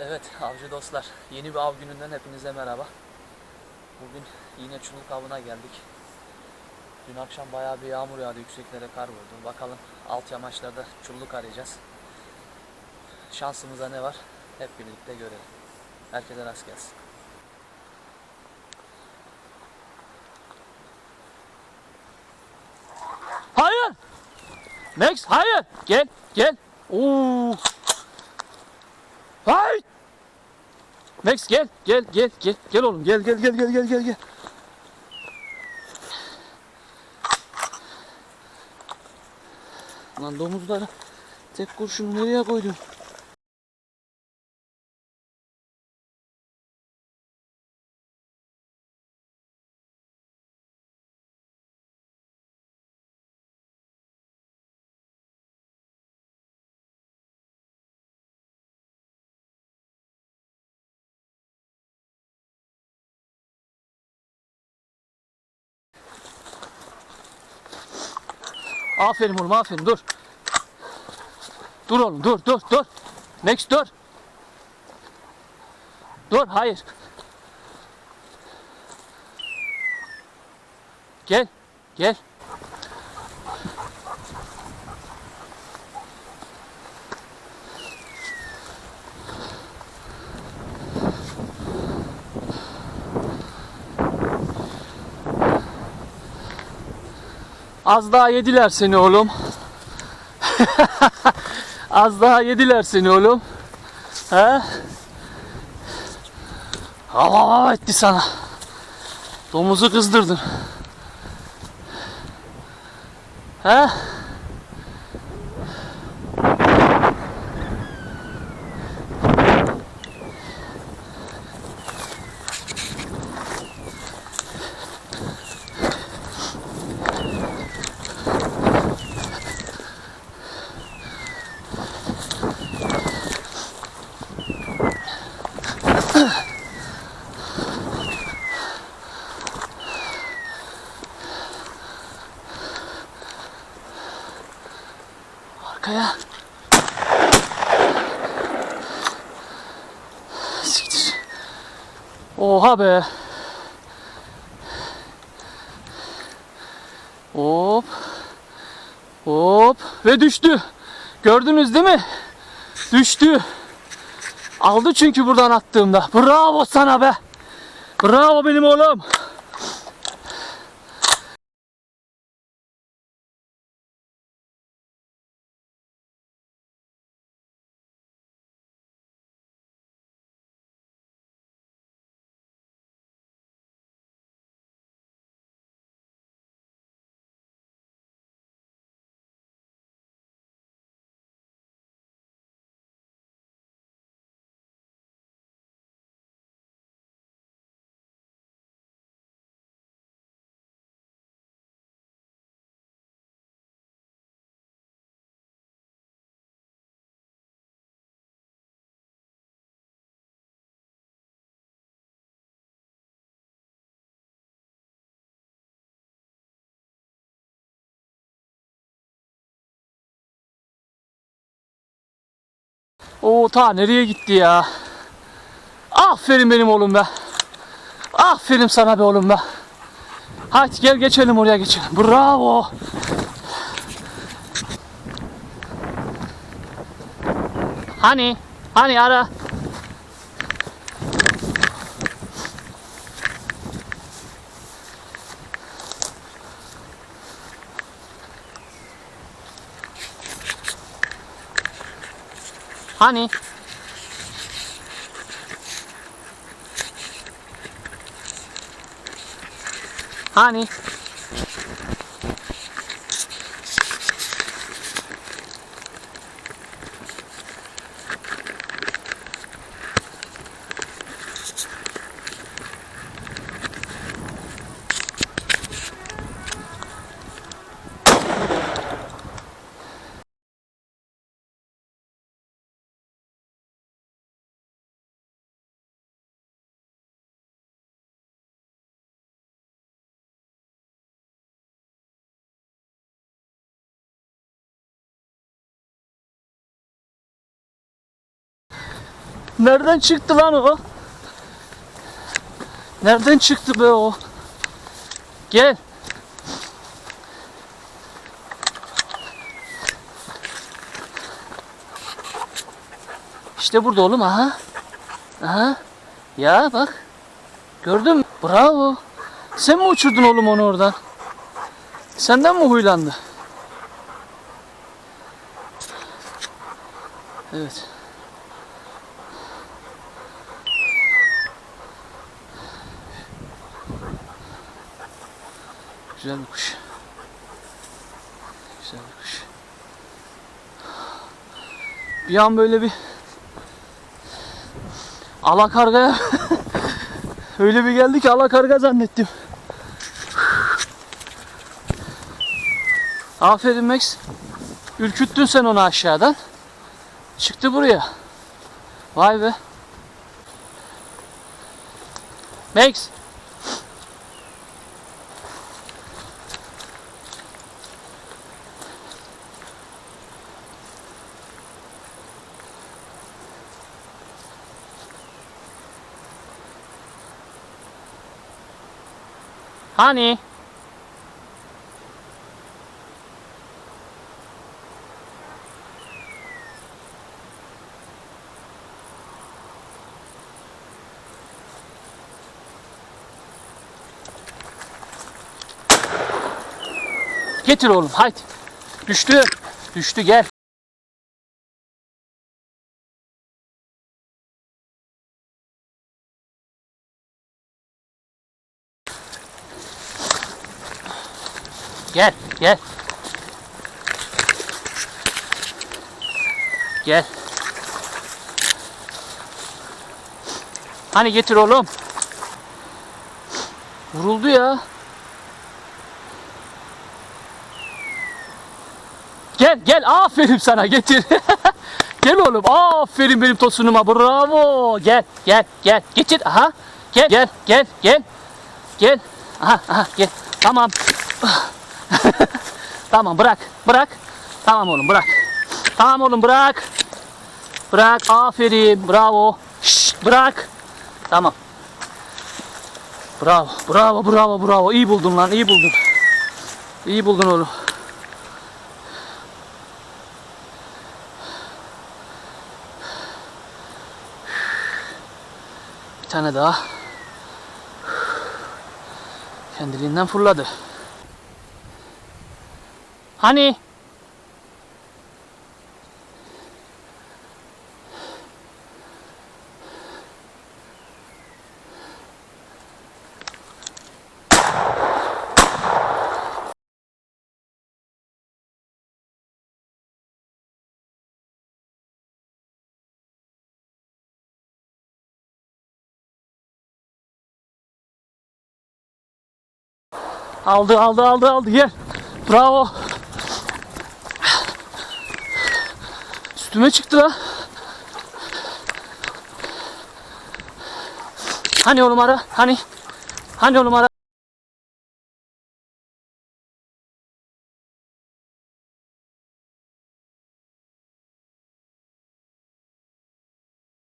Evet avcı dostlar yeni bir av gününden hepinize merhaba. Bugün yine çulluk avına geldik. Dün akşam bayağı bir yağmur yağdı yükseklere kar vurdu. Bakalım alt yamaçlarda çulluk arayacağız. Şansımıza ne var hep birlikte görelim. Herkese rast gelsin. Hayır! Max hayır! Gel gel. Oo. Hayır! Max gel gel gel gel gel oğlum gel gel gel gel gel gel gel. Lan domuzları tek kurşunu nereye koydun? Aferin oğlum aferin dur. Dur oğlum dur dur dur. Max dur. Dur hayır. Gel gel. Az daha yediler seni oğlum. Az daha yediler seni oğlum. He? Hava etti sana. Domuzu kızdırdın. He? Oha be. Hop. Hop. Ve düştü. Gördünüz değil mi? Düştü. Aldı çünkü buradan attığımda. Bravo sana be. Bravo benim oğlum. Oo ta nereye gitti ya? Aferin benim oğlum be. Aferin sana be oğlum be. Hadi gel geçelim oraya geçelim. Bravo. Hani? Hani ara? Hani? Hani? Nereden çıktı lan o? Nereden çıktı be o? Gel. İşte burada oğlum aha. Aha. Ya bak. Gördün mü? Bravo. Sen mi uçurdun oğlum onu oradan? Senden mi huylandı? Evet. Güzel bir kuş. Güzel bir kuş. Bir an böyle bir alakargaya öyle bir geldi ki alakarga zannettim. Aferin Max. Ürküttün sen onu aşağıdan. Çıktı buraya. Vay be. Max. Hani? Getir oğlum haydi. Düştü. Düştü gel. Gel, gel. Gel. Hani getir oğlum. Vuruldu ya. Gel gel aferin sana getir. gel oğlum aferin benim tosunuma bravo. Gel gel gel getir aha. Gel gel gel gel. Gel. Aha aha gel. Tamam. Tamam bırak bırak. Tamam oğlum bırak. Tamam oğlum bırak. Bırak aferin bravo. Şşt bırak. Tamam. Bravo bravo bravo bravo iyi buldun lan iyi buldun. İyi buldun oğlum. Bir tane daha. Kendiliğinden fırladı. Hani? Aldı aldı aldı aldı gel. Bravo. Üstüme çıktı la. Hani o numara? Hani? Hani o numara?